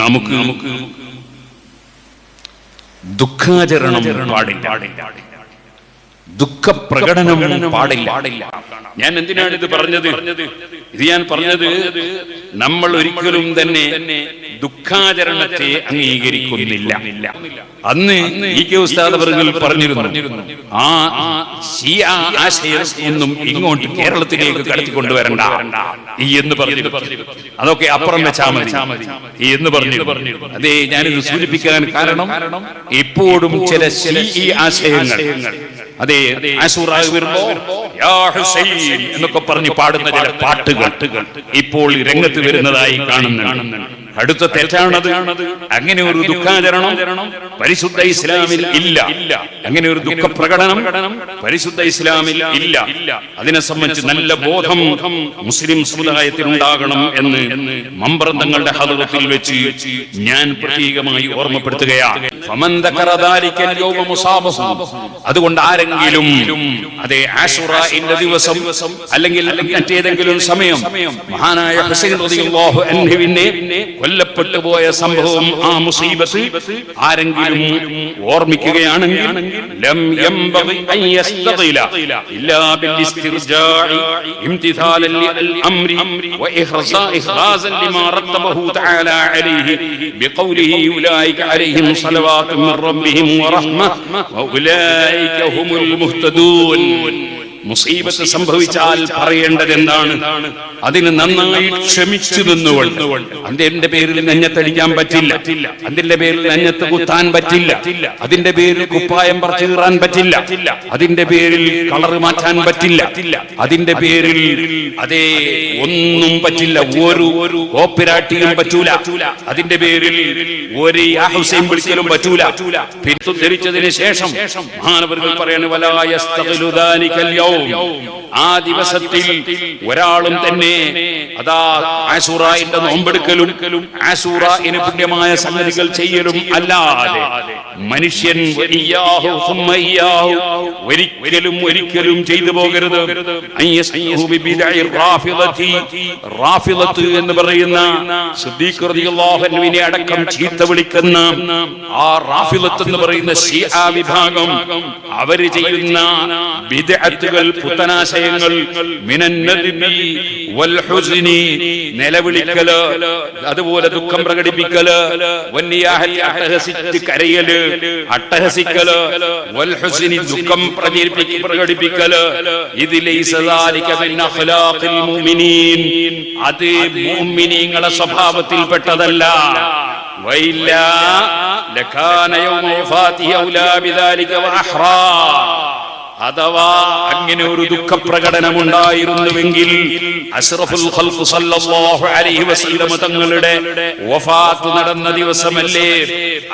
നമുക്ക് ദുഃഖാചരണം പാടില്ല. ദുഃഖപ്രകടനം പാടില്ല. ഞാൻ എന്തിനാണ് ഇത് പറഞ്ഞത്? ഇത് ഞാൻ പറഞ്ഞത് നമ്മൾ ഒരിക്കലും തന്നെ ദുഃഖാചരണത്തെ അംഗീകരിക്കുന്നില്ല. അന്ന് ഈ കെ ഉസ്താദ് അവർകൾ പറഞ്ഞിരുന്നു ആ ആശയം എന്നും ഇങ്ങോട്ട് കേരളത്തിലേക്ക് കടത്തിക്കൊണ്ടുവരണ്ട. ഈ എന്ന് പറഞ്ഞു അതൊക്കെ അപ്പുറം വെച്ചാൽ മതി. എന്ന് പറഞ്ഞു അതെ ഞാനിത് സൂചിപ്പിക്കാൻ കാരണം എപ്പോഴും ചില ഈ ആശയങ്ങൾ. അതെ എന്നൊക്കെ പറഞ്ഞ് പാടുന്ന ചില പാട്ടുകൾ ഇപ്പോൾ രംഗത്ത് വരുന്നതായി കാണുന്നുണ്ട്. അടുത്ത തെറ്റാണത്. അങ്ങനെ ഒരു ദുഃഖാചരണം പരിശുദ്ധ ഇസ്ലാമിൽ ഇല്ല. അങ്ങനെ ഒരു ദുഃഖ പ്രകടനം പരിശുദ്ധ ഇസ്ലാമിൽ ഇല്ല. അതിനെ സംബന്ധിച്ച് നല്ല ബോധം മുസ്ലിം സമുദായത്തിൽ ഉണ്ടാകണം എന്ന് മമ്പ്രന്തങ്ങളുടെ ഹതത്തിൽ വെച്ച് ഞാൻ പ്രത്യേകമായി ഓർമ്മപ്പെടുത്തുകയാണ്. അതുകൊണ്ട് ആരെങ്കിലും അതെ ആഷുറയുടെ ദിവസം അല്ലെങ്കിൽ മറ്റേതെങ്കിലും സമയം മഹാനായ ഹുസൈൻ റളിയല്ലാഹു അൻഹുവിനെ കൊല്ലപ്പെട്ടു പോയ സംഭവം ആ മുസീബത്ത് ആരെങ്കിലും ഓർമ്മിക്കുകയാണെങ്കിൽ ലം യംബഗി അൻ യസ്തഖില ഇല്ലാ ബിൽ ഇസ്തിർജാഇ മുസീബത്ത് സംഭവിച്ചാൽ പറയേണ്ടത് എന്താണ് അതിന് നന്നായി ക്ഷമിച്ചു നിന്നുകൊണ്ട്. അതിന്റെ പേരിൽ നെഞ്ഞത്തടിക്കാൻ പറ്റില്ല. അതിന്റെ പേരിൽ നെഞ്ഞത്ത് കുത്താൻ പറ്റില്ല. അതിന്റെ പേരിൽ കുപ്പായം പറിച്ചു കീറാൻ പറ്റില്ല. അതിന്റെ പേരിൽ കളർ മാറ്റാൻ പറ്റില്ല. അതിന്റെ പേരിൽ അതേ ഒന്നും പറ്റില്ല. ഒരു ഓപ്പിരാട്ടിയും പറ്റൂല. അതിന്റെ പേരിൽ ഒരു യാഹുസൈൻ വിളിച്ചാലും പറ്റൂല. ധരിച്ചതിന് ശേഷം മഹാനവർ പറയാൻ വലായ ആ ദിവസത്തിൽ ഒരാളും തന്നെ അതാ ആശൂറായിന്റെ നോമ്പെടുക്കലും ആശൂറായിന് പുണ്യമായ സംഗതികൾ ചെയ്യലും അല്ലാതെ മനുഷ്യൻ ഒരിക്കലും ഒരിക്കലും ചെയ്തു പോകരുത്. എന്ന് പറയുന്ന അടക്കം ചീത്ത വിളിക്കുന്ന ആ റാഫിലത്ത് എന്ന് പറയുന്ന ഷിആ വിഭാഗം അവർ ചെയ്യുന്ന ബിദ്അത്തുകൾ പുത്തനാശയങ്ങൾ നിലവിളിക്കൽ അതുപോലെ ദുഃഖം പ്രകടിപ്പിക്കൽ കരയൽ അട്ടഹസിക്കൽ ദുഃഖം പ്രകടിപ്പിക്കൽ ഇതിലെ അത് മുഅ്മിനീങ്ങളെ സ്വഭാവത്തിൽപ്പെട്ടതല്ല. വൈല്ല വഫാതി ഔലാ ബിദാലിക വഅഹ്റാ അഥവാ അങ്ങനെ ഒരു ദുഃഖപ്രകടനം ഉണ്ടായിരുന്നുവെങ്കിൽ അഷ്റഫുൽ സല്ലല്ലാഹു അലൈഹി തങ്ങളുടെ വഫാത്ത് നടന്ന ദിവസമല്ലേ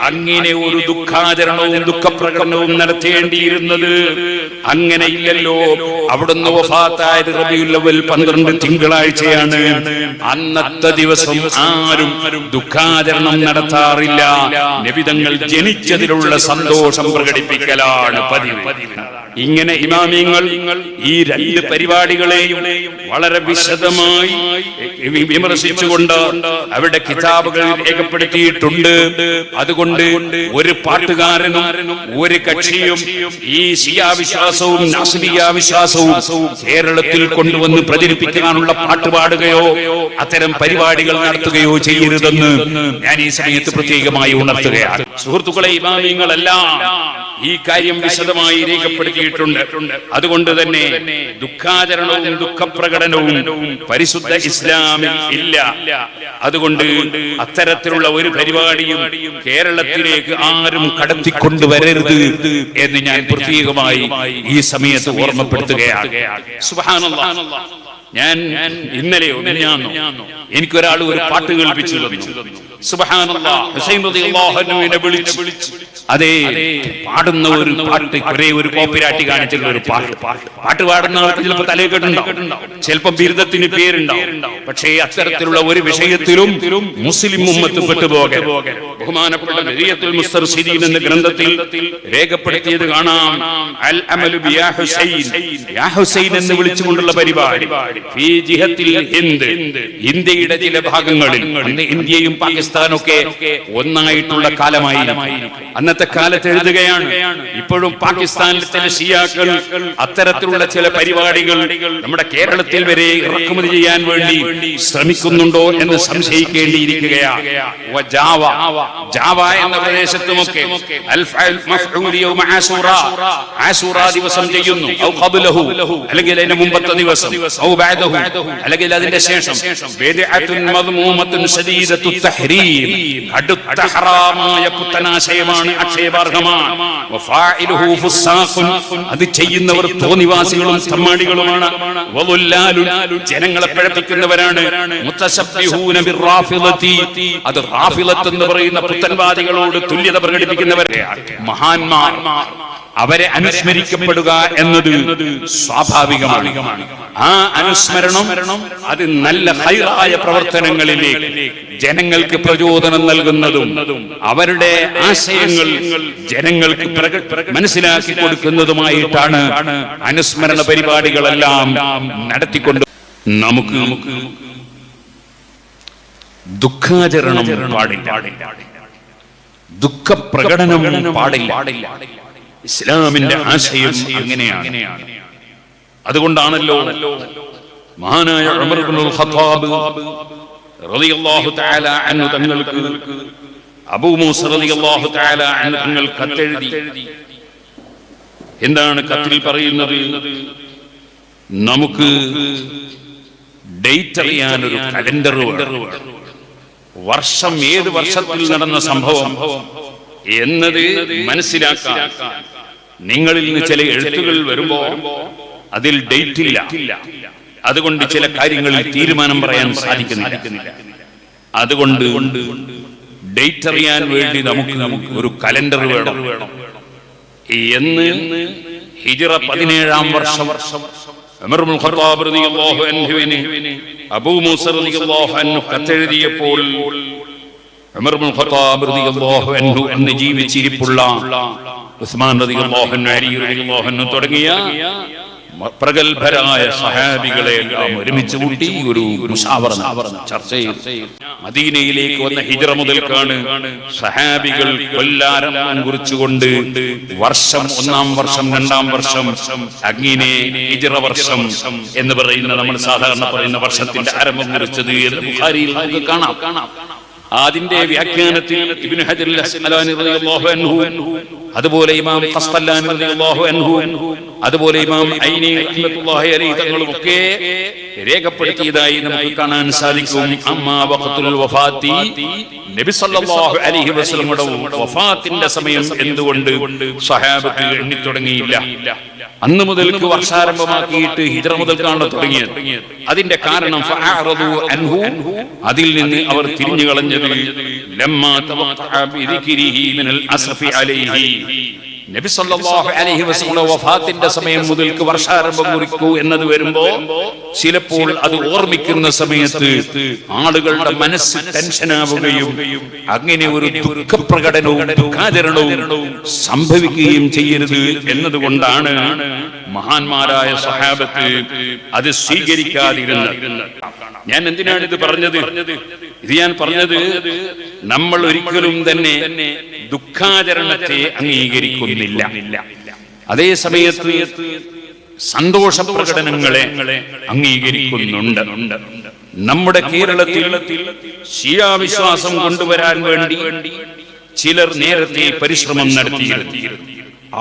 അങ്ങനെ ഒരു ദുഃഖാചരണവും ദുഃഖപ്രകടനവും നടത്തേണ്ടിയിരുന്നത്? അങ്ങനെയില്ലല്ലോ അവിടുന്ന് വഫാത്തായത് റബിയുൽ അവൽ പന്ത്രണ്ട് തിങ്കളാഴ്ചയാണ്. അന്നത്തെ ദിവസം ആരും ദുഃഖാചരണം നടത്താറില്ല. നബിതങ്ങൾ ജനിച്ചതിലുള്ള സന്തോഷം പ്രകടിപ്പിക്കലാണ് പതിവ്. ഇങ്ങനെ ഇമാമിയങ്ങൾ ഈ രണ്ട് പരിപാടികളെയും വളരെ വിശദമായി വിമർശിച്ചുകൊണ്ട് അവരുടെ കിതാബുകൾ രേഖപ്പെടുത്തിയിട്ടുണ്ട്. അതുകൊണ്ട് ഒരു പാട്ടുകാരനും ഒരു കക്ഷിയും ഈ ശിയാവിശ്വാസവും നാസിലിയാവിശ്വാസവും കേരളത്തിൽ കൊണ്ടുവന്ന് പ്രചരിപ്പിക്കാനുള്ള പാട്ടുപാടുകയോ അത്തരം പരിപാടികൾ നടത്തുകയോ ചെയ്യരുതെന്ന് ഞാൻ ഈ സമയത്ത് പ്രത്യേകമായി ഉണർത്തുകയാണ്. സുഹൃത്തുക്കളെ ഇമാമിയങ്ങളെല്ലാം ഈ കാര്യം വിശദമായി രേഖപ്പെടുത്തിയിട്ടുണ്ട്. അതുകൊണ്ട് തന്നെ ദുഃഖാചരണവും ദുഃഖപ്രകടനവും പരിശുദ്ധ ഇസ്ലാമിൽ ഇല്ല. അതുകൊണ്ട് അത്തരത്തിലുള്ള ഒരു പരിപാടിയും കേരളത്തിലേക്ക് ആരും കടത്തിക്കൊണ്ടുവരരുത് എന്ന് ഞാൻ പ്രത്യേകമായി ഈ സമയത്ത് ഓർമ്മപ്പെടുത്തുകയാണ്. സുബ്ഹാനല്ലാഹ് ഞാൻ ഇന്നലെയോ എനിക്കൊരാൾ ഒരു പാട്ട് കേൾപ്പിച്ചു വിളിച്ചു. അതെ പാടുന്ന ഒരു പാട്ട് ഒരേ ഒരു കോപ്പിരാട്ടി കാണിച്ചുള്ള ഒരു പാട്ട്. പാട്ട് പാടുന്ന ആൾക്ക് ചിലപ്പോൾ തലേ കെട്ടുണ്ടാവും ചിലപ്പോൾ ബിരുദത്തിന് പേരുണ്ടാവും. പക്ഷേ അത്തരത്തിലുള്ള ഒരു വിഷയത്തിലും മുസ്ലിം ഉമ്മത്ത് പെട്ടുപോകരുത്. ബഹുമാനപ്പെട്ട ബദിയത്തുൽ മുസ്തർശിദീൻ എന്ന ഗ്രന്ഥത്തിൽ രേഖപ്പെടുത്തിയത് കാണാം. അൽ അമലു ബിയാ ഹുസൈൻ. യാ ഹുസൈൻ എന്ന് വിളിച്ചുകൊണ്ടുള്ള പരിപാടി. ഫീ ജിഹത്തിൽ ഹിന്ദ്. ഇന്ത്യയുടെ ചില ഭാഗങ്ങളിൽ. ഇന്ത്യയും പാകിസ്ഥാനും ഒക്കെ ഒന്നായിട്ടുള്ള കാലമായി അന്നത്തെ കാലത്ത് എഴുതുകയാണ് ഇപ്പോഴും പാകിസ്ഥാനിലെ ചില ഷിയാക്കൾ അത്തരത്തിലുള്ള ചില പരിപാടികൾ നമ്മുടെ കേരളത്തിൽ വരെ ഇറക്കുമതി ചെയ്യാൻ വേണ്ടി ശ്രമിക്കുന്നുണ്ടോ എന്ന് സംശയിക്കേണ്ടിയിരിക്കുകയാണ് ജാവ ജാവ എന്ന പ്രദേശത്തുമൊക്കെ ദിവസം ചെയ്യുന്നു. അല്ലെങ്കിൽ അതിന്റെ മുമ്പത്തെ ദിവസം. അല്ലെങ്കിൽ അതിന്റെ ശേഷം. അക്ഷയബാർഹമാണ്. അത് ചെയ്യുന്നവർ തോന്നിവാസികളും തമ്മാടികളുമാണ്. ജനങ്ങളെ പിഴപ്പിക്കുന്നവരാണ്. അത് റാഫിലത്ത് എന്ന് പറയുന്ന പുത്തൻവാദികളോട് തുല്യത പ്രകടിപ്പിക്കുന്നവരെ. മഹാന്മാർ. അവരെ അനുസ്മരിക്കപ്പെടുക എന്നത് സ്വാഭാവികമാണ്. ആ അനുസ്മരണം അത് നല്ല ഹൈറായ പ്രവർത്തനങ്ങളിലേക്ക് ജനങ്ങൾക്ക് പ്രചോദനം നൽകുന്നതും അവരുടെ ആശയങ്ങൾ ജനങ്ങൾക്ക് മനസ്സിലാക്കി കൊടുക്കുന്നതുമായിട്ടാണ് അനുസ്മരണ പരിപാടികളെല്ലാം നടത്തിക്കൊണ്ട് നമുക്ക് നമുക്ക് ദുഃഖാചരണം പാടില്ല. ദുഃഖപ്രകടനം പാടില്ല. ഇസ്ലാമിന്റെ ആശയം അങ്ങനെയാണ്. അതുകൊണ്ടാണല്ലോ മഹാനായ ഖത്താബ് റളിയല്ലാഹു തആല അൻഹു തങ്ങൾക്ക് അബൂ മൂസ റളിയല്ലാഹു തആല അൻഹു തങ്ങൾ കത്തെഴുതി. എന്താണ് കത്തിൽ പറയുന്നത്? നമുക്ക് ഡേറ്റ് അറിയാൻ ഒരു കലണ്ടർ വർഷം ഏത് വർഷത്തിൽ നടന്ന സംഭവം? എന്നത് മനസ്സിലാക്കാൻ. നിങ്ങളിൽ നിന്ന് ചില എഴുത്തുകൾ വരുമ്പോ അതിൽ ഡേറ്റ് ഇല്ല. അതുകൊണ്ട് ചില കാര്യങ്ങളിൽ തീരുമാനം പറയാൻ സാധിക്കുന്നില്ല. അതുകൊണ്ട് ഡേറ്റ് അറിയാൻ വേണ്ടി നമുക്ക് നമുക്ക് ഒരു കലണ്ടർ വേണം. എന്ന് ഹിജറ പതിനേഴാം വർഷം. ഉമർ ഇബ്നുൽ ഖത്താബ് റളിയല്ലാഹു അൻഹുവിന് അബൂ മൂസ റളിയല്ലാഹു അൻഹു കത്തെഴുതിയപ്പോൾ അന്ന് ജീവിച്ചിരിപ്പുള്ള ഉസ്മാൻ തുടങ്ങിയ പ്രഗത്ഭരായ സഹാബികളെ എല്ലാം ഒരുമിച്ച് കൂട്ടി ഒരു ചർച്ച മദീനയിലേക്ക് വന്ന ഹിജറ മുതൽക്കാണ് സഹാബികൾ കൊല്ലാരം കുറിച്ചുകൊണ്ട് വർഷം ഒന്നാം വർഷം രണ്ടാം വർഷം അങ്ങനെ ഹിജറ വർഷം എന്ന് പറയുന്ന നമ്മൾ സാധാരണ പറയുന്ന വർഷത്തിന്റെ ആരംഭം കുറിച്ചത് എന്ന് ബുഖാരിയിൽ നമുക്ക് കാണാം. അതിന്റെ വ്യാഖ്യാനത്തിൽ ഇബ്നു ഹജർ അസ്ഖലാനി റളിയല്ലാഹു അൻഹു. അതുപോലെ ഇമാം റളിയല്ലാഹു അൻഹു. അതുപോലെ ഇമാം ഐനി റഹ്മത്തുള്ളാഹി അലൈഹി തങ്ങളുമൊക്കെ രേഖപ്പെടുത്തിയതായി നമുക്ക് കാണാൻ സാധിക്കും. അമ്മാ വഖത്തുൽ വഫാത്തി നബി സല്ലല്ലാഹു അലൈഹി വസല്ലമയുടെ വഫാത്തിന്റെ സമയം എന്തുകൊണ്ട് എണ്ണി തുടങ്ങിയില്ല അന്ന് മുതൽക്ക് വർഷാരംഭമാക്കിയിട്ട് ഹിജറ മുതൽക്കാണ് തുടങ്ങിയത്. അതിന്റെ കാരണം അതിൽ നിന്ന് അവർ തിരിഞ്ഞു കളഞ്ഞത് നബി സല്ലല്ലാഹു അലൈഹി വസല്ലം വഫാത്തിന്റെ സമയം മുതൽക്ക് വർഷാരംഭം കുറിക്കൂ എന്നത് വരുമ്പോ ചിലപ്പോൾ അത് ഓർമ്മിക്കുന്ന സമയത്ത് ആളുകളുടെ മനസ്സ് ടെൻഷനാവുകയും അങ്ങനെ ഒരു ദുഃഖപ്രകടനവും ദുഃഖാചരണവും സംഭവിക്കുകയും ചെയ്യരുത് എന്നതുകൊണ്ടാണ് മഹാന്മാരായ സഹാബത്ത് അത് സ്വീകരിക്കാതിരുന്നത്. ഞാൻ എന്തിനാണ് ഇത് പറഞ്ഞത്? ഇത് ഞാൻ പറഞ്ഞത് നമ്മൾ ഒരിക്കലും തന്നെ ദുഃഖാചരണത്തെ അംഗീകരിക്കുന്നില്ല. അതേ സമയത്ത് സന്തോഷ പ്രകടനങ്ങളെ അംഗീകരിക്കുന്നുണ്ട്. നമ്മുടെ കേരളത്തിൽ ശിയാവിശ്വാസം കൊണ്ടുവരാൻ വേണ്ടി ചിലർ നേരത്തെ പരിശ്രമം നടത്തിയിരുന്നു.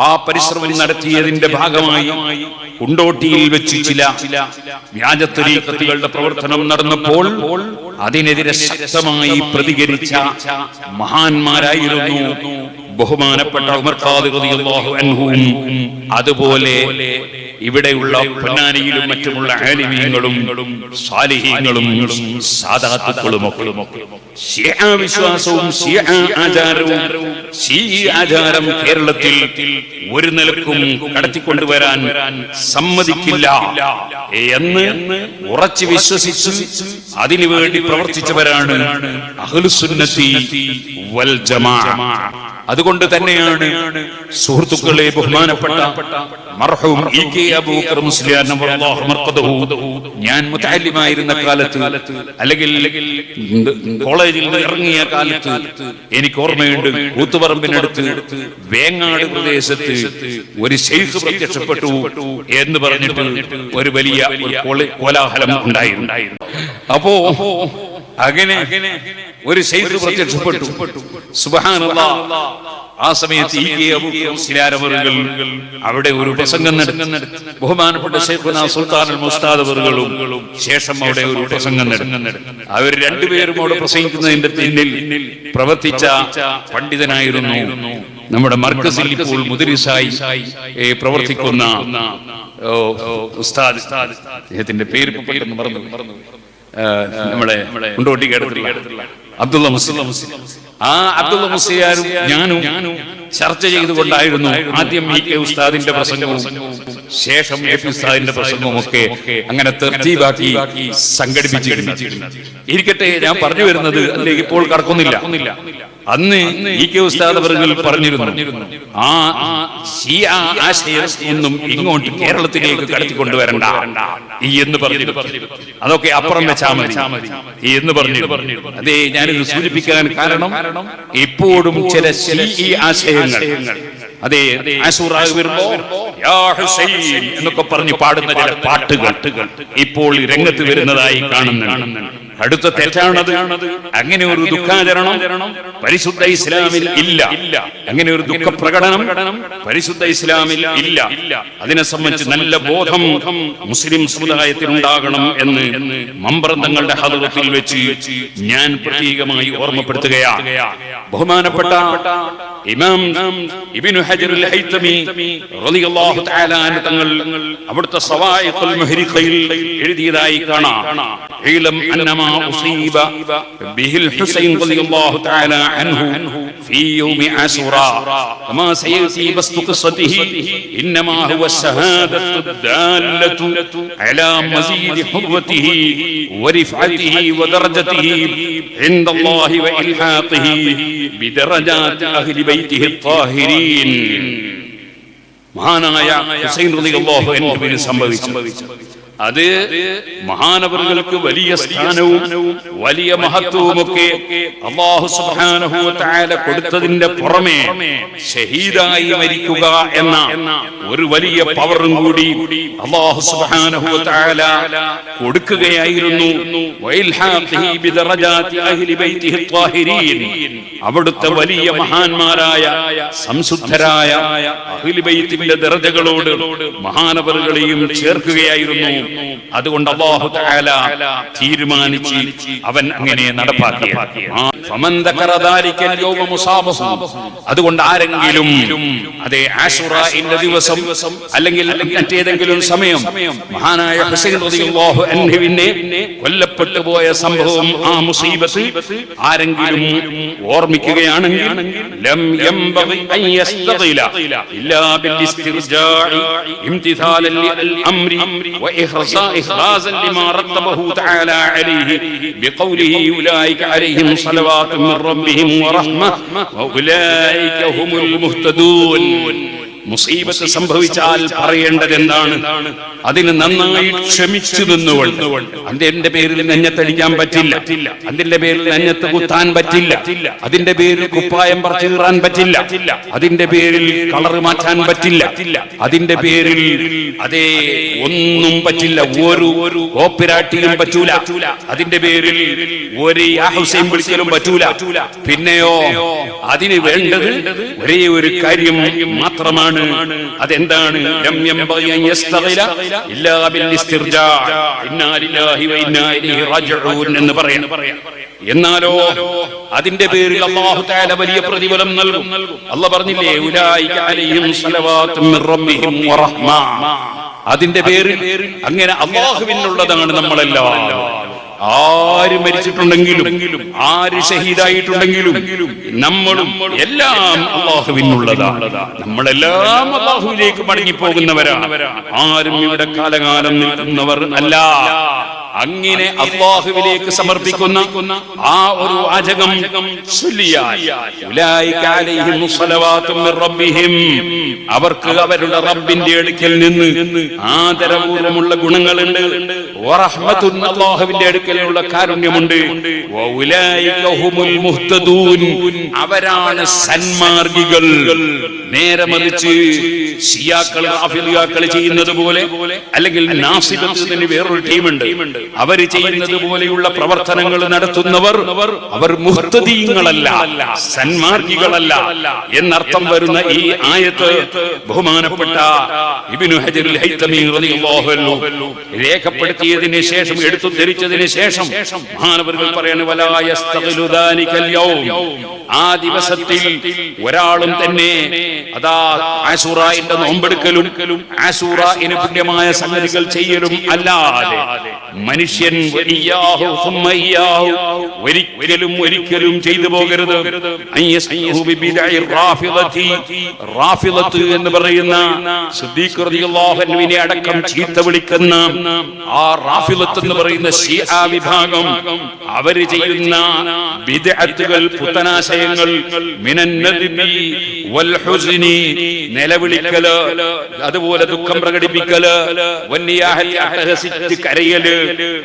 ആ പരിശ്രമം നടത്തിയതിന്റെ ഭാഗമായി കുണ്ടോട്ടിയിൽ വെച്ച് ചില വ്യാജത്തരീക്കത്തുകളുടെ പ്രവർത്തനം നടന്നപ്പോൾ അതിനെതിരെ ശക്തമായി പ്രതികരിച്ച മഹാന്മാരായിരുന്നു ബഹുമാനപ്പെട്ട ഉമർ അതുപോലെ ഇവിടെയുള്ള പൊന്നാനിയിലും മറ്റുമുള്ള ആലിമീങ്ങളും സാലിഹീങ്ങളും സാധാത്തുക്കളും വിശ്വാസവും ആചാരവും ആചാരം കേരളത്തിൽ ഒരു നിലക്കും കടത്തിക്കൊണ്ടുവരാൻ സമ്മതിക്കില്ല എന്ന് ഉറച്ചു വിശ്വസിച്ച് അതിനുവേണ്ടി പ്രവർത്തിച്ചവരാണ് അഹ്ലുസുന്നത്തി വൽ ജമാ. അതുകൊണ്ട് തന്നെയാണ് സുഹൃത്തുക്കളെ ബഹുമാനപ്പെട്ട മർഹൂം അബൂബക്കർ മുസ്ലിയാർ മർഖദഹു ഞാൻ മുതഅല്ലിമായിരുന്ന കാലത്ത് അല്ലെങ്കിൽ കോളേജിൽ ഇറങ്ങിയ കാലത്ത് എനിക്ക് ഓർമ്മയുണ്ട് കൂത്തുപറമ്പിനടുത്ത് വേങ്ങാട് പ്രദേശത്ത് ഒരു ശൈഖ് പ്രത്യക്ഷപ്പെട്ടു എന്ന് പറഞ്ഞിട്ട് ഒരു വലിയ കോലാഹലം ഉണ്ടായിരുന്നു അപ്പോ അങ്ങനെ ഒരു ശൈഖ് പ്രത്യക്ഷപ്പെട്ടു. സുബ്ഹാനല്ലാഹ് ആ സമയത്ത് അവറുകൾ അവിടെ ഒരു പ്രസംഗം നടത്തി. ബഹുമാനപ്പെട്ട ശൈഖുന സുൽത്താൻ മുസ്താദ് അവറുകളും ശേഷം അവിടെ ഒരു പ്രസംഗം നടത്തി. അവർ രണ്ടുപേരും അവിടെ പ്രസംഗിക്കുന്നതിന്റെ പിന്നിൽ പ്രവർത്തിച്ച പണ്ഡിതനായിരുന്നു നമ്മുടെ മർക്കസിൽ ഇപ്പോൾ മുദരിസായി ഏ, പ്രവർത്തിക്കുന്ന ഉസ്താദ്. അദ്ദേഹത്തിന്റെ പേര് പെട്ടെന്ന് മറന്നു. നമ്മളെ മുണ്ടോട്ടി കേട്ടിട്ടുള്ള അബ്ദുള്ള മുസ്ലിം. ആ അബ്ദുള്ള മുസ്ലിയാരും ഞാനും ചർച്ച ചെയ്തുകൊണ്ടായിരുന്നു ആദ്യം ഇ കെ ഉസ്താദിന്റെ പ്രസംഗവും ശേഷം എ പി ഉസ്താദിന്റെ പ്രസംഗവും ഒക്കെ അങ്ങനെ തെർത്തീവാക്കി സംഘടിപ്പിച്ചിരുന്നു. ഇരിക്കട്ടെ ഞാൻ പറഞ്ഞു വരുന്നത് അതിലേക്ക് ഇപ്പോൾ കടക്കുന്നില്ല. അന്ന് ഈ കെ ഉസ്താദ് പറഞ്ഞിരുന്നു ആ ഷിയ ആശയം ഒന്നും ഇങ്ങോട്ട് കേരളത്തിലേക്ക് കടത്തിക്കൊണ്ടുവരണ്ട ഈ എന്ന് പറഞ്ഞു അതൊക്കെ അപ്പുറം വെച്ചാൽ മതി. എന്ന് പറഞ്ഞു അതെ ഞാനിത് സൂചിപ്പിക്കാൻ കാരണം ഇപ്പോഴും ചില സി ആശയങ്ങൾ. അതെ എന്നൊക്കെ പറഞ്ഞു പാടുന്ന ചില പാട്ടുകൾ ഇപ്പോൾ രംഗത്ത് വരുന്നതായി കാണുന്നുണ്ട്. അടുത്ത തെറ്റാണത്. അങ്ങനെ ഒരു ദുഃഖാചരണം പരിശുദ്ധ ഇസ്ലാമിൽ ഇല്ല. അങ്ങനെ ഒരു ദുഃഖ പ്രകടനം പരിശുദ്ധ ഇസ്ലാമിൽ ഇല്ല. അതിനെ സംബന്ധിച്ച് നല്ല ബോധം മുസ്ലിം സമുദായത്തിൽ ഉണ്ടാകണം എന്ന് മമ്പ്രന്തങ്ങളുടെ ഹതത്തിൽ വെച്ച് ഞാൻ പ്രത്യേകമായി ഓർമ്മപ്പെടുത്തുകയാണ്. ബഹുമാനപ്പെട്ട ഇമാം ഇബ്നു ഹജർ അൽ ഹൈതമി റളിയല്ലാഹു തആല അൻഹു തങ്ങൾ അവിടുത്തെ സവായിഖുൽ മുഹരിഖയിൽ എഴുതിയതായി കാണാം ഇലം അന്നമാ ഉസീബ ബിഹിൽ ഹുസൈൻ റളിയല്ലാഹു തആല അൻഹു في يوم عاشوراء وما سيأتي بسط قصته إنما هو الشهادة الدالة على مزيد حرمته ورفعته ودرجته عند الله وإلحاقه بدرجات أهل ബൈതിഹി താഹിരീൻ മഹാനായ ഹുസൈൻ റളിയല്ലാഹു അൻഹുവിന് സംഭവിച്ചു അത് മഹാനവറുകൾക്ക് വലിയ സ്ഥാനവും വലിയ മഹത്വവും ഒക്കെ അള്ളാഹു തആല കൊടുത്തതിന്റെ പുറമെ ഷഹീദായി മരിക്കുക എന്ന ഒരു വലിയ പവറും കൂടി അള്ളാഹു തആല കൊടുക്കുകയായിരുന്നു. അവിടുത്തെ വലിയ മഹാന്മാരായ സംശുദ്ധരായ അഹ്ലി ബൈത്തിന്റെ ദർജകളോട് മഹാനവറുകളെയും ചേർക്കുകയായിരുന്നു. അതുകൊണ്ട് അള്ളാഹു തആല തീരുമാനിച്ച് അവൻ അങ്ങനെ നടപ്പാക്കി അതുകൊണ്ട് ആരെങ്കിലും അതെ ആശുറാഇന്റെ ദിവസം അല്ലെങ്കിൽ മറ്റേതെങ്കിലും സമയം മഹാനായ ഹുസൈൻ റളിയല്ലാഹു അൻഹുവിനെ കൊല്ലപ്പെട്ടു പോയ സംഭവം ആ മുസീബത്ത് ആരെങ്കിലും ഓർമ്മിക്കുകയാണെങ്കിൽ ലം യംബഗി അൻ യസ്തദില ഇല്ലാ ബിൽ ഇസ്തിർജാഇ ഇംതിസാലൻ ലിൽ അംരി وإخراء إخرازا لما رتبه تعالى عليه بقوله أولئك عليهم صلوات من ربهم ورحمة وأولئك هم المهتدون. മുസീബത്ത് സംഭവിച്ചാൽ പറയേണ്ടത് എന്താണ് അതിന് നന്നായി ക്ഷമിച്ചു നിന്നുകൊണ്ട്. അതിന്റെ പേരിൽ നെഞ്ഞത്തടിക്കാൻ പറ്റില്ല. അതിന്റെ പേരിൽ നെഞ്ഞത്ത് കുത്താൻ പറ്റില്ല. അതിന്റെ പേരിൽ കുപ്പായം പറിച്ചീറാൻ പറ്റില്ല. അതിന്റെ പേരിൽ കളർ മാറ്റാൻ പറ്റില്ല. അതിന്റെ പേരിൽ അതേ ഒന്നും പറ്റില്ല. ഒരു ഓപ്പിരാട്ടിയും പറ്റൂല. അതിന്റെ പേരിൽ ഒരു യാ ഹുസൈൻ വിളിക്കലും പറ്റൂല. പിന്നെയോ അതിന് വേണ്ടത് ഒരേ ഒരു കാര്യം മാത്രമാണ്. അതെന്താണ്? എന്ന് പറയണം എന്നാലോ അതിന്റെ പേരിൽ അല്ലാഹു തആല വലിയ പ്രതിഫലം നൽകും. അല്ല പറഞ്ഞില്ലേ അതിന്റെ പേരിൽ അങ്ങനെ അള്ളാഹുവിനുള്ളതാണ് നമ്മളെല്ലാം ആര് മരിച്ചിട്ടുണ്ടെങ്കിലും ആര് ഷഹീദായിട്ടുണ്ടെങ്കിലും നമ്മളും എല്ലാം അള്ളാഹുവിനുള്ളതാണ് നമ്മളെല്ലാം അള്ളാഹുവിലേക്ക് മടങ്ങിപ്പോകുന്നവരാണ് ആരും ഇവിടെ കാലകാലം നിൽക്കുന്നവർ അല്ല. അങ്ങനെ അള്ളാഹുവിലേക്ക് സമർപ്പിക്കുന്ന ആ ഒരു വാചകം അവർക്ക് അവരുടെ റബ്ബിന്റെ അടുക്കൽ നിന്ന് ആദരപൂർവമുള്ള ഗുണങ്ങളുണ്ട്. അല്ലാഹുവിന്റെ അടുക്കലുള്ള കാരുണ്യമുണ്ട്. അവരാണ് സന്മാർഗികൾ. നേരെ മറിച്ച് ഷിയാക്കൾ ചെയ്യുന്നത് പോലെ അല്ലെങ്കിൽ നാസിബത്തിന് വേറൊരു ടീമുണ്ട്. അവർ ചെയ്യുന്നത് പോലെയുള്ള പ്രവർത്തനങ്ങൾ നടത്തുന്നവർ അവർ മുഹ്തദീങ്ങളല്ല സന്മാർഗികളല്ല എന്നർത്ഥം വരുന്ന ഈ ആയത്ത് ബഹുമാനപ്പെട്ട ഹജറുൽ രേഖപ്പെടുത്തിയതിന് ശേഷം എടുത്തു ധരിച്ചതിന് ശേഷം മഹാനവറുകൾ യൗം. ആ ദിവസത്തിൽ ഒരാളും തന്നെ അതാ ആശൂറായിന്റെ നോമ്പെടുക്കലും ആശൂറായിന് പുണ്യമായ സംഗതികൾ ചെയ്യലും അല്ലാതെ മനുഷ്യൻ ഒരിക്കലും ഒരിക്കലും ചെയ്തു പോകരുത്. എന്ന് പറയുന്ന അടക്കം ചീത്ത വിളിക്കുന്ന ആ എന്ന് പറയുന്ന ഷിയാ വിഭാഗം അവർ ചെയ്യുന്ന ബിദ്അത്തുകൾ പുത്തനാശയങ്ങൾ നിലവിളിക്കൽ അതുപോലെ ദുഃഖം പ്രകടിപ്പിക്കൽ കരയൽ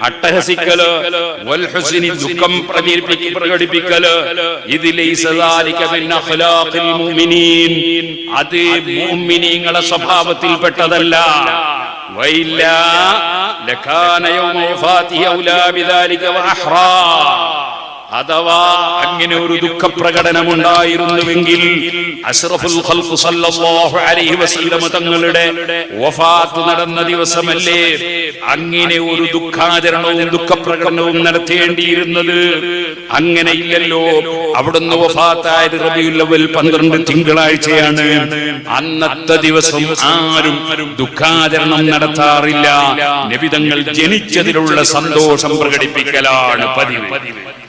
അട്ടഹസിക്കൽ ദുഃഖം പ്രകടിപ്പിക്കൽ അത് മുഅ്മിനീങ്ങളെ സ്വഭാവത്തിൽപ്പെട്ടതല്ല. വൈല്ല യൗമ വഫാത്തിഹി ഔലാ ബിദാലിക വഅഹ്റാ അഥവാ അങ്ങനെ ഒരു ദുഃഖപ്രകടനം ഉണ്ടായിരുന്നുവെങ്കിൽ അഷ്റഫുൽ ഖൽഖ് സല്ലല്ലാഹു അലൈഹി തങ്ങളുടെ വഫാത്ത് നടന്ന ദിവസമല്ലേ അങ്ങനെ ഒരു ദുഃഖാചരണവും ദുഃഖപ്രകടനവും നടത്തേണ്ടിയിരുന്നത്? അങ്ങനെ ഇല്ലല്ലോ. അവിടുന്ന് വഫാത്തായത് റബിയുൽ അവൽ പന്ത്രണ്ട് തിങ്കളാഴ്ചയാണ്. അന്നത്തെ ദിവസം ആരും ദുഃഖാചരണം നടത്താറില്ല. നബിതങ്ങൾ ജനിച്ചതിലുള്ള സന്തോഷം പ്രകടിപ്പിക്കലാണ് പതിവ്.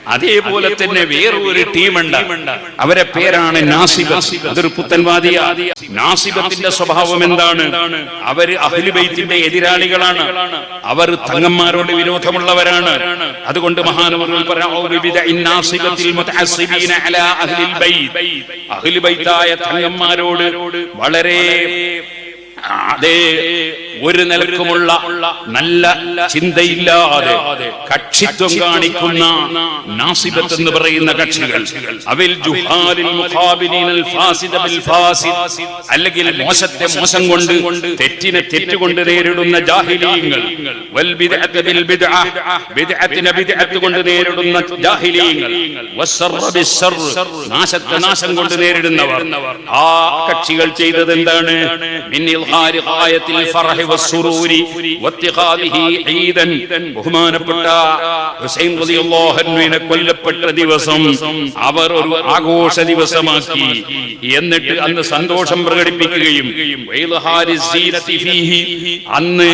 അതേപോലെ തന്നെ വേറൊരു ടീമുണ്ട്. അവരെ പേരാണ് നാസിബ അതൊരു പുത്തൻവാദിയ നാസിബത്തിന്റെ സ്വഭാവം എന്താണ്? അവർ അഹ്ലുബൈത്തിന്റെ എതിരാളികളാണ്. അവർ തങ്ങന്മാരോട് വിരോധമുള്ളവരാണ്. അതുകൊണ്ട് മഹാനവറുകൾ തങ്ങന്മാരോട് വളരെ അതെ ഒരു നിലക്കുമുള്ള നല്ല ചിന്തയില്ലാതെ കക്ഷിത്വം കാണിക്കുന്ന നാസിബത്ത് എന്ന് പറയുന്ന കക്ഷികൾ. അവൽ ജുഹാലിൽ മുഖാബിലിനൽ ഫാസിദ ബിൽ ഫാസിദ് അല്ലെങ്കിൽ മോശത്തെ മോശം കൊണ്ട് തെറ്റിനെ തെറ്റുകൊണ്ട് നേരിടുന്ന ജാഹിലീങ്ങൾ വൽ ബിദ്അത്ത് ബിൽ ബിദ്അ. ബിദ്അത്തിനെ ബിദ്അത്ത് കൊണ്ട് നേരിടുന്ന ജാഹിലീങ്ങൾ വസ്സർറ ബിസ്സർ നാശത്തെ നാശം കൊണ്ട് നേരിടുന്നവർ. ആ കക്ഷികൾ ചെയ്തത് എന്താണ്? മിന്നിൽ ബഹുമാനപ്പെട്ട ഹുസൈൻ റളിയല്ലാഹു അൻഹുവിനെ കൊല്ലപ്പെട്ട ദിവസം അവർ ഒരു ആഘോഷ ദിവസമാക്കി. എന്നിട്ട് അന്ന് സന്തോഷം പ്രകടിപ്പിക്കുകയും അന്ന്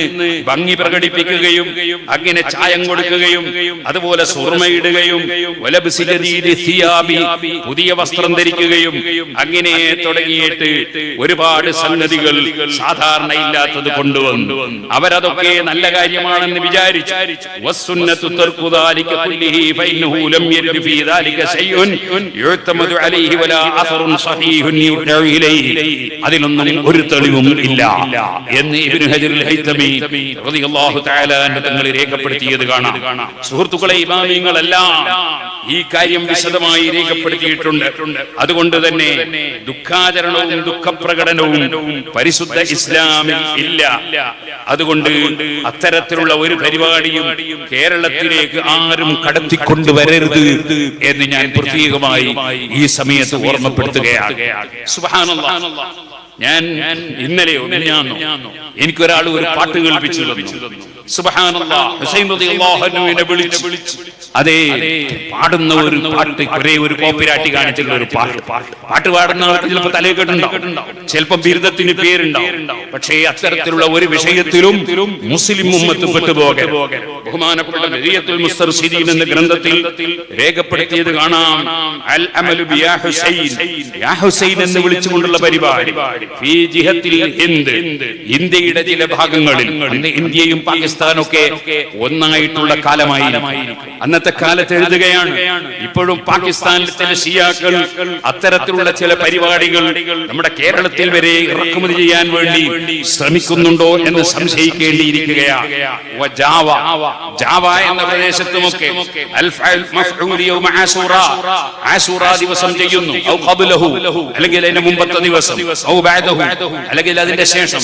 ഭംഗി പ്രകടിപ്പിക്കുകയും അങ്ങനെ ചായം കൊടുക്കുകയും അതുപോലെ സുർമയിടുകയും പുതിയ വസ്ത്രം ധരിക്കുകയും അങ്ങനെ തുടങ്ങിയിട്ട് ഒരുപാട് സംഗതികൾ സാധാരണ ഇല്ലാത്തത് കൊണ്ടുവന്നു. അവരതൊക്കെ നല്ല കാര്യമാണെന്ന് വിചാരിച്ചു. അതിലൊന്നും ഒരു തെളിവും ഇല്ല. എന്ന് ഇബ്നു തആല രേഖപ്പെടുത്തിയത് കാണാം. സുഹൃത്തുക്കളെ ഇമാമിങ്ങളെല്ലാം ഈ കാര്യം വിശദമായി രേഖപ്പെടുത്തിയിട്ടുണ്ട്. അതുകൊണ്ട് തന്നെ ദുഃഖാചരണവും ദുഃഖപ്രകടനവും പരിശുദ്ധ ഇസ്ലാമിൽ ഇല്ല. അതുകൊണ്ട് അത്തരത്തിലുള്ള ഒരു പരിപാടിയും കേരളത്തിലേക്ക് ആരും കടത്തിക്കൊണ്ടുവരരുത് എന്ന് ഞാൻ പ്രത്യേകമായി ഈ സമയത്ത് ഓർമ്മപ്പെടുത്തുകയാണ്. സുബ്ഹാനല്ലാഹ് ഞാൻ ഇന്നലെയോ മിനിഞ്ഞാന്നോ എനിക്കൊരാൾ ഒരു പാട്ട് കേൾപ്പിച്ചു തന്നു അതേ പാടുന്ന ഒരു പാട്ട് ഒരേ ഒരു കോപ്പിരാട്ടി കാണിച്ചിട്ടുള്ള ഒരു പാട്ട്. പാട്ട് പാടുന്ന ആൾക്ക് ചിലപ്പോൾ തലേ കേട്ടുണ്ടാവും. ചിലപ്പോൾ ബിരുദത്തിന് പേരുണ്ടാവും. പക്ഷേ അത്തരത്തിലുള്ള ഒരു വിഷയത്തിലും മുസ്ലിം ഉമ്മത്ത് പെട്ടുപോകെ ബഹുമാനപ്പെട്ട എന്ന ഗ്രന്ഥത്തിൽ രേഖപ്പെടുത്തിയത് കാണാം. അൽ അമലു എന്ന് വിളിച്ചുകൊണ്ടുള്ള പരിപാടി. ഇന്ത്യയുടെ ചില ഭാഗങ്ങളിൽ അന്ന് ഇന്ത്യയും പാകിസ്ഥാനും ഒക്കെ ഒന്നായിട്ടുള്ള കാലമായി അന്നത്തെ കാലത്ത് എഴുതുകയാണ് ഇപ്പോഴും പാകിസ്ഥാനിലെ ചില ഷിയാക്കൾ അത്തരത്തിലുള്ള ചില പരിപാടികൾ നമ്മുടെ കേരളത്തിൽ വരെ ഇറക്കുമതി ചെയ്യാൻ വേണ്ടി ശ്രമിക്കുന്നുണ്ടോ എന്ന് സംശയിക്കേണ്ടിയിരിക്കുകയാണ് ജാവ ജാവ എന്ന പ്രദേശത്തുമൊക്കെ ദിവസം ചെയ്യുന്നു. അല്ലെങ്കിൽ അതിന്റെ മുമ്പത്തെ ദിവസം. അല്ലെങ്കിൽ അതിന്റെ ശേഷം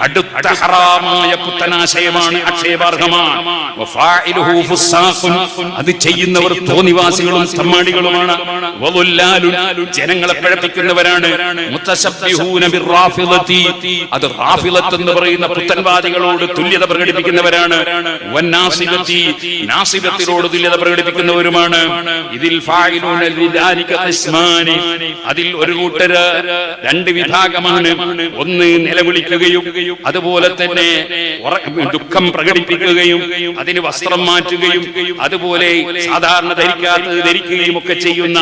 അടുത്ത ഹറാമായ പുത്തനാശയമാണ് ഫുസാഖുൻ അത് ചെയ്യുന്നവർ തോന്നിവാസികളും തമ്മാടികളുമാണ് വലുല്ലാലുൻ ജനങ്ങളെ പഴപ്പിക്കുന്നവരാണ്. അത് റാഫിലത്ത് എന്ന് പറയുന്ന പുത്തൻവാദികളോട് തുല്യത പ്രകടിപ്പിക്കുന്നവരാണ്. വന്നാസിബത്തി നാസിബത്തിനോട് തുല്യത പ്രകടിപ്പിക്കുന്നവരുമാണ്. ഇതിൽ ഫായിലൂന ലിദാലിക അതിൽ ഒരു കൂട്ടര് രണ്ട് വിഭാഗമാണ് ഒന്ന് നിലവിളിക്കുകയും അതുപോലെ തന്നെ ദുഃഖം പ്രകടിപ്പിക്കുകയും അതിന് വസ്ത്രം മാറ്റുകയും അതുപോലെ സാധാരണ ധരിക്കാത്ത ധരിക്കുകയും ഒക്കെ ചെയ്യുന്ന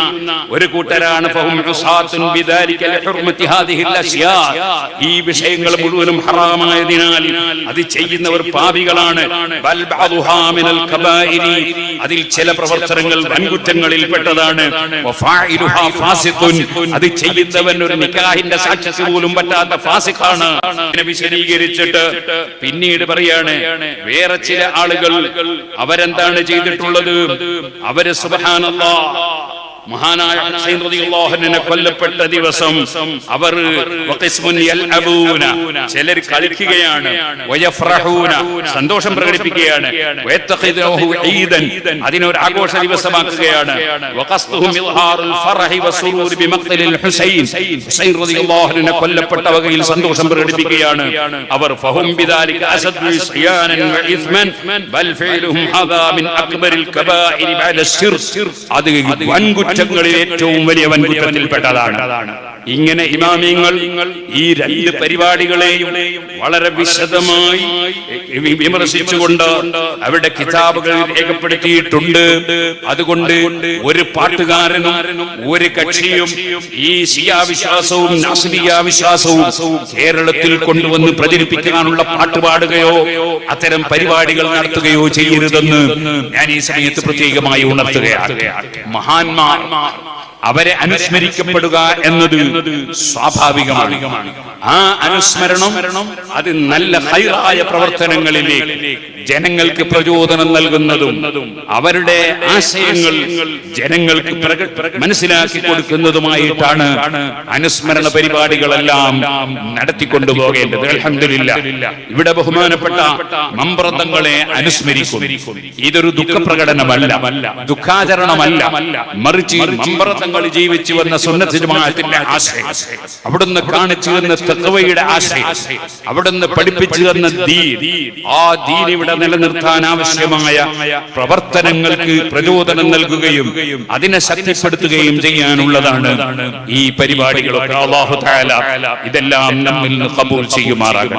ഒരു കൂട്ടരാണ്. ഈ വിഷയങ്ങൾ മുഴുവനും ഹറാമായതിനാൽ അത് ചെയ്യുന്നവർ പാപികളാണ് അതിൽ ചില പ്രവർത്തനങ്ങൾ വൻകുറ്റങ്ങളിൽ പെട്ടതാണ്. അത് ചെയ്യുന്നവൻ ഒരു നിക്കാഹിന്റെ സാക്ഷ്യത്ത് പോലും പറ്റാത്ത ഫാസിഖാണ്. വിശദീകരിച്ചിട്ട് പിന്നീട് പറയാണ് വേറെ ചില ആളുകൾ അവരെന്താണ് ചെയ്തിട്ടുള്ളത്? അവർ സുബ്ഹാനല്ലാഹ് മഹാനായ ഹുസൈൻ കൊല്ലപ്പെട്ട ദിവസം അവർ ചിലർ കളിക്കുകയാണ് സന്തോഷം പ്രകടിപ്പിക്കുകയാണ് അതിനൊരു ആഘോഷ ദിവസമാക്കുകയാണ്. കൊല്ലപ്പെട്ട വകയിൽ സന്തോഷം പ്രകടിപ്പിക്കുകയാണ്. അവർ ഫഹും ബിദാലിക അസദു ഏറ്റവും വലിയവൻ വൻകുറ്റത്തിൽപ്പെട്ടതാണ് ഇങ്ങനെ ഇമാമിങ്ങൾ ഈ രണ്ട് പരിപാടികളെയും വളരെ വിശദമായി വിമർശിച്ചുകൊണ്ട് അവരുടെ കിതാബുകൾ രേഖപ്പെടുത്തിയിട്ടുണ്ട്. അതുകൊണ്ട് ഒരു പാട്ടുകാരനും ഒരു കക്ഷിയും ഈ ശിയാവിശ്വാസവും നാസിബിയാവിശ്വാസവും കേരളത്തിൽ കൊണ്ടുവന്ന് പ്രചരിപ്പിക്കാനുള്ള പാട്ടുപാടുകയോ അത്തരം പരിപാടികൾ നടത്തുകയോ ചെയ്യരുതെന്ന് ഞാൻ ഈ സമയത്ത് പ്രത്യേകമായി ഉണർത്തുകയാണ്. മഹാന്മാർ അവരെ അനുസ്മരിക്കപ്പെടുക എന്നത് സ്വാഭാവികമാണ്. ആ അനുസ്മരണം അത് നല്ല ഹൈറായ പ്രവർത്തനങ്ങളിലേക്ക് ജനങ്ങൾക്ക് പ്രചോദനം നൽകുന്നതും അവരുടെ ആശയങ്ങൾ ജനങ്ങൾക്ക് മനസ്സിലാക്കി കൊടുക്കുന്നതുമായിട്ടാണ് അനുസ്മരണ പരിപാടികളെല്ലാം നടത്തിക്കൊണ്ടുപോകേണ്ടത്. അലഹമില്ല ഇവിടെ ബഹുമാനപ്പെട്ട മമ്പ്രതങ്ങളെ അനുസ്മരിക്കും. ഇതൊരു ദുഃഖപ്രകടനമല്ല ദുഃഖാചരണമല്ല. മറിച്ച് മമ്പ്രതങ്ങൾ ജീവിച്ചു വന്ന സുന്നത്ത് ജമാഅത്തിന്റെ ആശയം അവിടുന്ന് കാണിച്ചു തന്ന തത്വയുടെ ആശയം അവിടുന്ന് പഠിപ്പിച്ചു തന്ന ദീൻ. ആ ദീൻ ഇവിടെ നിലനിർത്താൻ ആവശ്യമായ പ്രവർത്തനങ്ങൾക്ക് പ്രചോദനം നൽകുകയും അതിനെ ശക്തിപ്പെടുത്തുകയും ചെയ്യാനുള്ളതാണ് ഈ പരിപാടികളൊക്കെ. അള്ളാഹു ഇതെല്ലാം നമ്മിൽ നിന്ന് കബൂൽ ചെയ്യുമാറാകണം